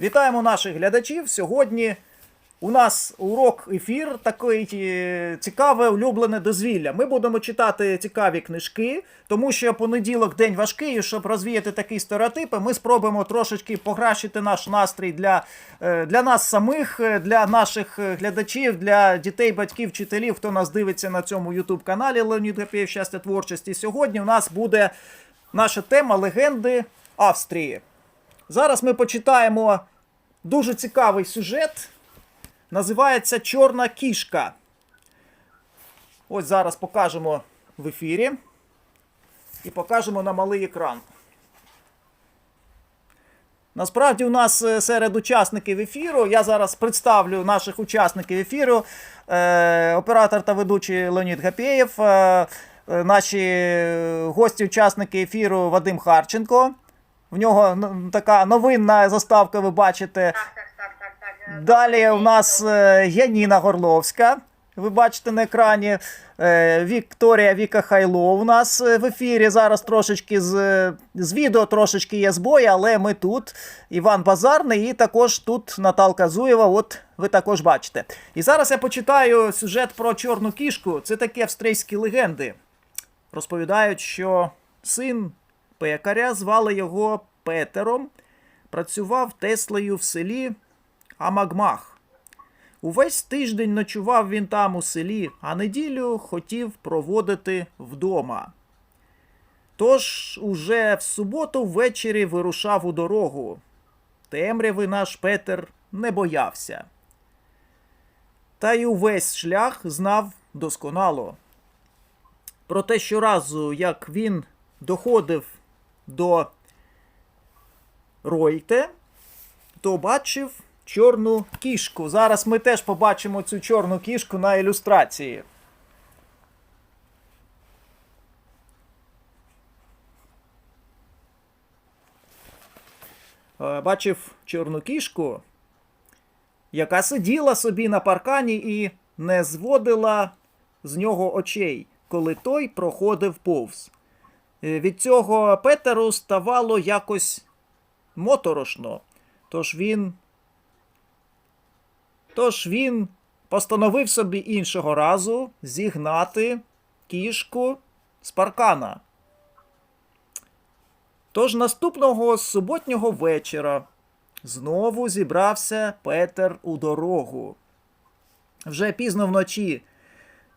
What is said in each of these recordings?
Вітаємо наших глядачів. Сьогодні у нас урок ефір, такий е, цікаве улюблене дозвілля. Ми будемо читати цікаві книжки, тому що понеділок день важкий, і щоб розвіяти такі стереотипи, ми спробуємо трошечки покращити наш настрій для, е, для нас самих, е, для наших глядачів, для дітей, батьків, вчителів, хто нас дивиться на цьому youtube каналі Леонід Гапєєв щастя творчості. Сьогодні у нас буде наша тема легенди Австрії. Зараз ми почитаємо дуже цікавий сюжет. Називається Чорна кішка. Ось зараз покажемо в ефірі. І покажемо на малий екран. Насправді, у нас е, серед учасників ефіру, я зараз представлю наших учасників ефіру. Е, оператор та ведучий Леонід Гапєєв, е, е, наші гості, учасники ефіру Вадим Харченко. В нього така новинна заставка, ви бачите. Так, так, так, так, так. Далі у нас е, Яніна Горловська. Ви бачите на екрані. Е, Вікторія Віка Хайло у нас е, в ефірі. Зараз трошечки з, з відео трошечки є збої, але ми тут. Іван Базарний і також тут Наталка Зуєва. От ви також бачите. І зараз я почитаю сюжет про чорну кішку. Це такі австрійські легенди. Розповідають, що син пекаря звали його Петером, працював Теслею в селі Амагмах. Увесь тиждень ночував він там у селі, а неділю хотів проводити вдома. Тож уже в суботу ввечері вирушав у дорогу. Темряви наш Петер не боявся. Та й увесь шлях знав досконало. Проте щоразу, як він доходив до Ройте, то бачив чорну кішку. Зараз ми теж побачимо цю чорну кішку на ілюстрації. Е, Бачив чорну кішку, яка сиділа собі на паркані і не зводила з нього очей, коли той проходив повз. Е, Від цього Петеру ставало якось моторошно. Тож він. Тож він постановив собі іншого разу зігнати кішку з паркана. Тож наступного суботнього вечора знову зібрався Петер у дорогу. Вже пізно вночі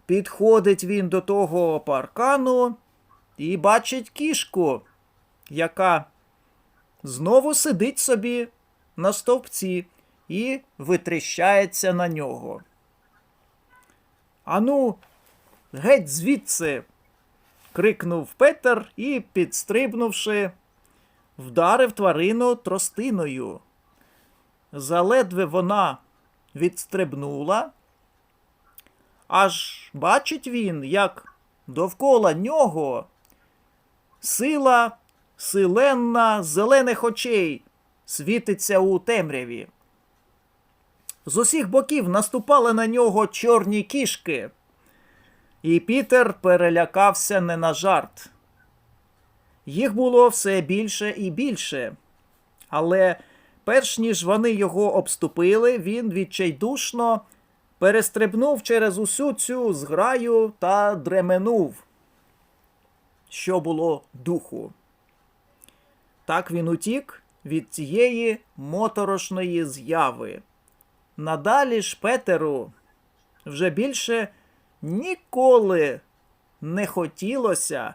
підходить він до того паркану і бачить кішку, яка знову сидить собі на стовпці і витріщається на нього. Ану, геть звідси. крикнув Петер і, підстрибнувши, вдарив тварину тростиною. Заледве вона відстрибнула, аж бачить він, як довкола нього сила силенна зелених очей світиться у темряві. З усіх боків наступали на нього чорні кішки, і Пітер перелякався не на жарт. Їх було все більше і більше, але перш ніж вони його обступили, він відчайдушно перестрибнув через усю цю зграю та дременув, що було духу. Так він утік від цієї моторошної зяви. Надалі ж Петеру вже більше ніколи не хотілося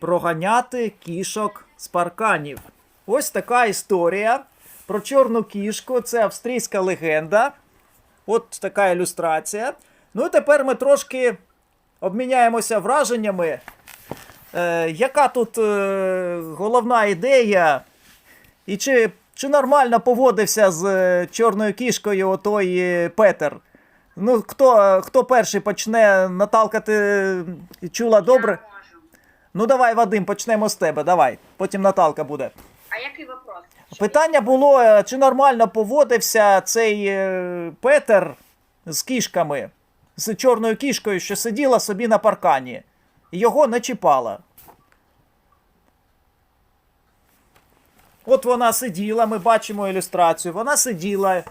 проганяти кішок з парканів. Ось така історія про чорну кішку. Це австрійська легенда. От така ілюстрація. Ну і тепер ми трошки обміняємося враженнями. Е, яка тут е, головна ідея? І чи, чи нормально поводився з е, чорною кішкою отой е, Петер? Ну, хто, е, хто перший почне Наталка, ти е, чула добре? Я можу. Ну давай, Вадим, почнемо з тебе. Давай. Потім Наталка буде. А який вопрос? Питання було, е, чи нормально поводився цей е, Петер з кішками, з чорною кішкою, що сиділа собі на паркані. Його не чіпала. От вона сиділа, ми бачимо ілюстрацію. Вона сиділа,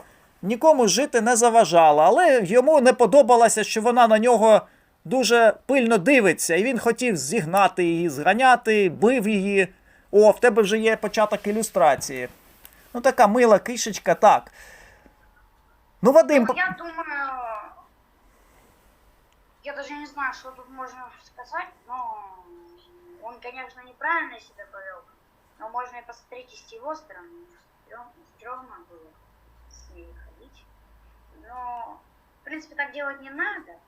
нікому жити не заважала, але йому не подобалося, що вона на нього дуже пильно дивиться, і він хотів зігнати її, зганяти, бив її. О, в тебе вже є початок ілюстрації. Ну, така мила кишечка, так. Ну, Вадим, Ну, я думаю, я даже не знаю, что тут можно сказать, но он, конечно, неправильно себя повел, но можно и посмотреть и с его стороны. Стрём- Стрёмно было с ней ходить. Но, в принципе, так делать не надо.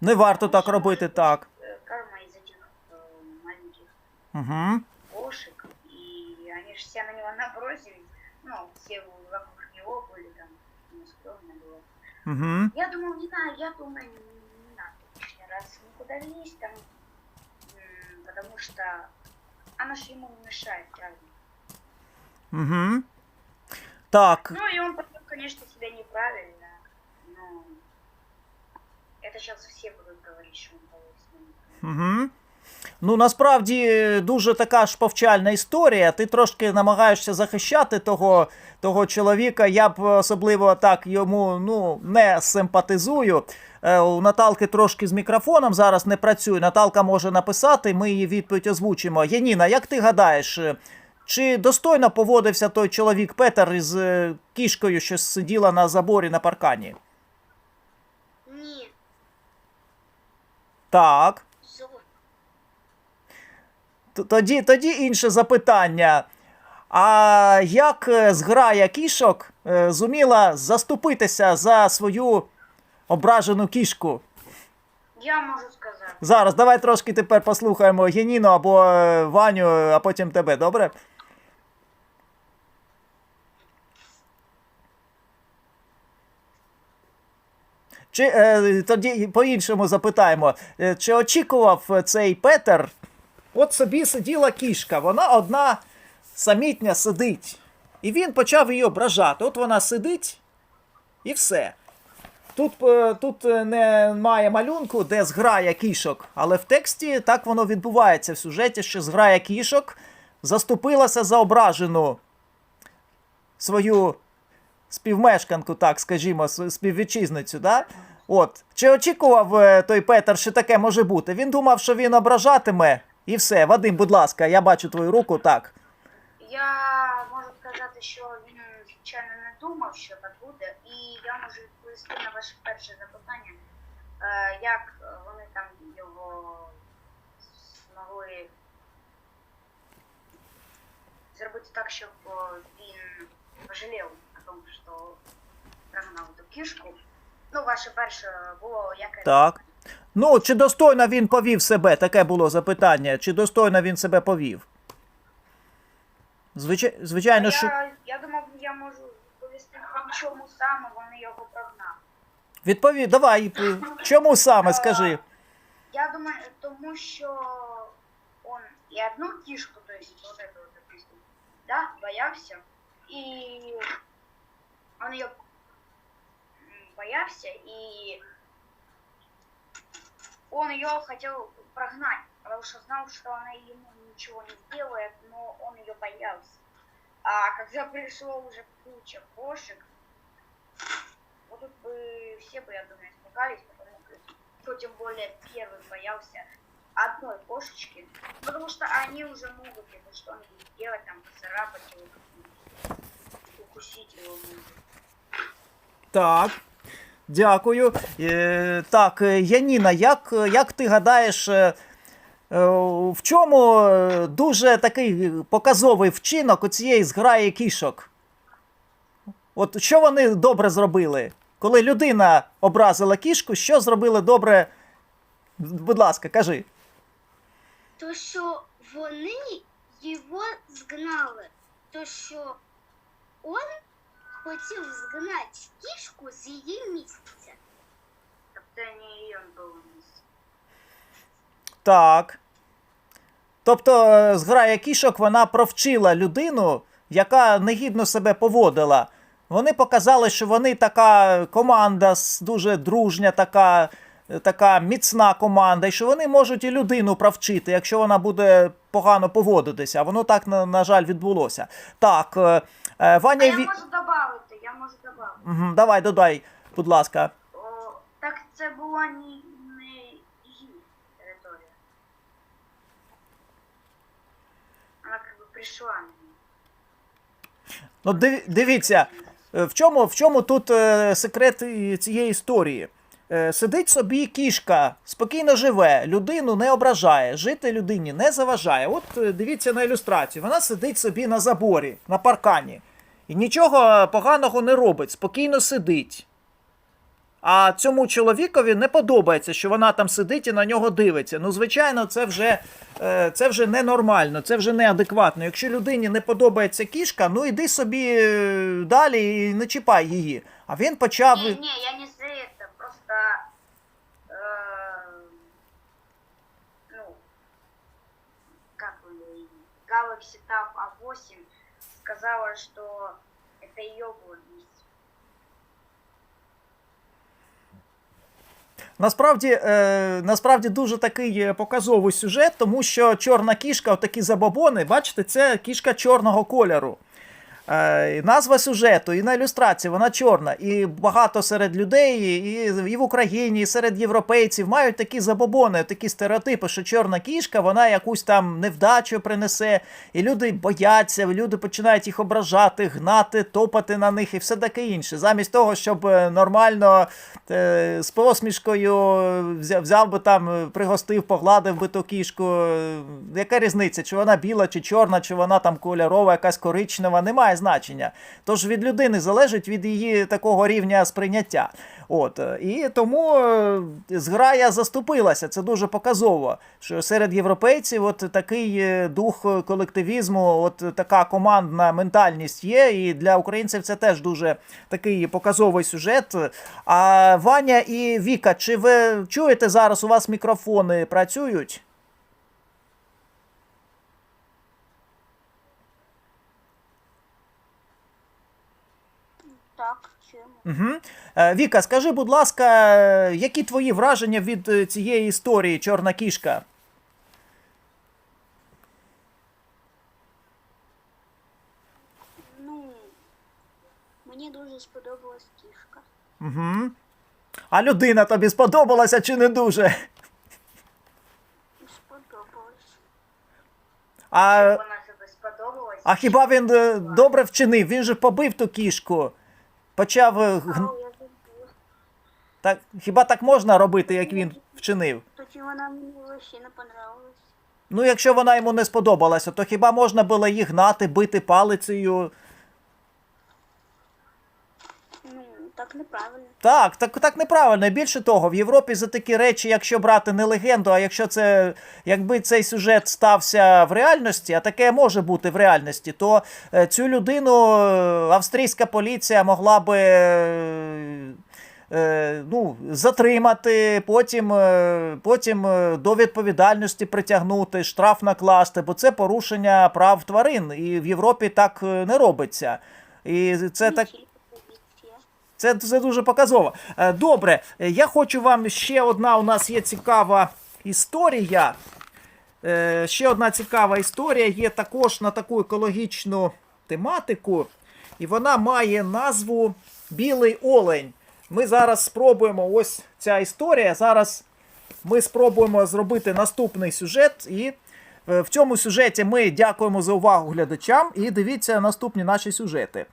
не варто так робити так. Э, Карма из этих э, маленьких Угу. кошек, и они же все на него набросились. Ну, все вокруг него были там, стрёмно было. Угу. Я думал, не надо, я думаю, не, не раз никуда лезть там, потому что она же ему не мешает, правильно? Угу. Так. Ну и он потом, конечно, себя неправильно, но это сейчас все будут говорить, что он неправильно. Угу. Ну, насправді дуже така ж повчальна історія. Ти трошки намагаєшся захищати того, того чоловіка. Я б особливо так йому ну, не симпатизую. Е, у Наталки трошки з мікрофоном зараз не працює. Наталка може написати, ми її відповідь озвучимо. Яніна, як ти гадаєш, е, чи достойно поводився той чоловік Петер із е, кішкою, що сиділа на заборі на паркані? Ні, Так. Тоді, тоді інше запитання. А як е, зграя кішок е, зуміла заступитися за свою ображену кішку? Я могу сказать. Зараз давай трошки тепер послухаємо Єніну або е, Ваню, а потім тебе, добре? Чи е, тоді по-іншому запитаємо, е, чи очікував цей Петер? От собі сиділа кішка, вона одна самітня сидить. І він почав її ображати. От вона сидить і все. Тут, е, тут е, немає малюнку, де зграя кішок, але в тексті так воно відбувається в сюжеті, що зграя кішок заступилася за ображену свою співмешканку, так скажімо, співвітчизницю, да? От. Чи очікував е, той Петер, що таке може бути? Він думав, що він ображатиме, і все. Вадим, будь ласка, я бачу твою руку, так. Я можу сказати, що він, звичайно, не думав, що так буде, і я можу відповісти на ваше перше запитання, е, як вони там його змогли зробити так, щоб він пожалів о тому, що прогнав ту кішку. Ну, ваше перше було яке Так. Ну, чи достойно він повів себе? Таке було запитання. Чи достойно він себе повів? Звичай... Звичайно, що. я, я думав, я можу відповісти, в чому саме вони його прогнали. Відпові... Давай, чому саме скажи? Я думаю, тому що он и одну кишку, то есть вот эту вот, допустим, да, боялся, и он ее боялся, и он ее хотел прогнать, потому что знал, что она ему ничего не сделает, но он ее боялся. А когда пришло уже куча кошек, вот тут бы все бы, я думаю, испугались, потому что тем более первый боялся одной кошечки, потому что они уже могут ему что-нибудь сделать, там, поцарапать его, укусить его. Так. Дякую. Е, так, е, Яніна, як, як ти гадаєш, е, в чому дуже такий показовий вчинок у цієї зграї кішок? От що вони добре зробили? Коли людина образила кішку, що зробили добре? Будь ласка, кажи. То, що вони його згнали. То, що он хотів згнати кішку з її місця. Тобто не її был вниз. Так. Тобто, е, зграя кішок вона провчила людину, яка негідно себе поводила. Вони показали, що вони така команда дуже дружня, така така міцна команда, і що вони можуть і людину провчити, якщо вона буде погано поводитися. Воно так, на, на жаль, відбулося. Так, е, е, А я можу додати, я можу додати. Мгм, давай, додай, будь ласка. О, так це була не, не її територія. Вона на неї. Ну, дивіться, е, в чому, в чому тут е, секрет цієї історії? Е, сидить собі кішка, спокійно живе, людину не ображає, жити людині не заважає. От е, дивіться на ілюстрацію. Вона сидить собі на заборі, на паркані. І нічого поганого не робить, спокійно сидить. А цьому чоловікові не подобається, що вона там сидить і на нього дивиться. Ну, звичайно, це вже, е, це вже ненормально, це вже неадекватно. Якщо людині не подобається кішка, ну іди собі далі і не чіпай її. А він почав. Не, не, я не за это, просто, э, ну, как он, Tab A8 сказала, что это ее месть. Насправді, е, насправді дуже такий е, показовий сюжет, тому що чорна кішка, отакі забобони, бачите, це кішка чорного кольору. Е, назва сюжету, і на ілюстрації вона чорна. І багато серед людей, і, і в Україні, і серед європейців мають такі забобони, такі стереотипи, що чорна кішка, вона якусь там невдачу принесе, і люди бояться, люди починають їх ображати, гнати, топати на них і все таке інше. Замість того, щоб е, нормально е, з посмішкою взяв, би там, пригостив, погладив би ту кішку. Яка різниця, чи вона біла, чи чорна, чи вона там кольорова, якась коричнева, немає значення. Тож від людини залежить від її такого рівня сприйняття. От е, і тому е, зграя заступилася. Це дуже показово. Що серед європейців от такий е, дух колективізму, от така командна ментальність є. І для українців це теж дуже такий показовий сюжет. А Ваня і Віка, чи ви чуєте зараз? У вас мікрофони працюють? Так, чуємо. Угу. Віка, скажи, будь ласка, е, які твої враження від е, цієї історії Чорна кішка? Ну, мені дуже сподобалась кішка. Угу. А людина тобі сподобалася чи не дуже? Сподобалась. А, Вона себе сподобалась. а хіба він е, добре вчинив? Він же побив ту кішку. Почав. г- я забула. Так, хіба так можна робити, як він вчинив? Тоді вона мені вообще не понравилась. Ну, якщо вона йому не сподобалася, то хіба можна було її гнати, бити палицею? Ну, так неправильно. Так, так, так неправильно. Більше того, в Європі за такі речі, якщо брати не легенду, а якщо це якби цей сюжет стався в реальності, а таке може бути в реальності, то е, цю людину е, австрійська поліція могла би. е, Ну, затримати, потім, потім до відповідальності притягнути, штраф накласти, бо це порушення прав тварин. І в Європі так не робиться. І це так. Це, це дуже показово. Е, Добре, е, я хочу вам ще одна. У нас є цікава історія. Е, Ще одна цікава історія є також на таку екологічну тематику, і вона має назву Білий Олень. Ми зараз спробуємо ось ця історія. Зараз ми спробуємо зробити наступний сюжет. І в цьому сюжеті ми дякуємо за увагу глядачам і дивіться наступні наші сюжети.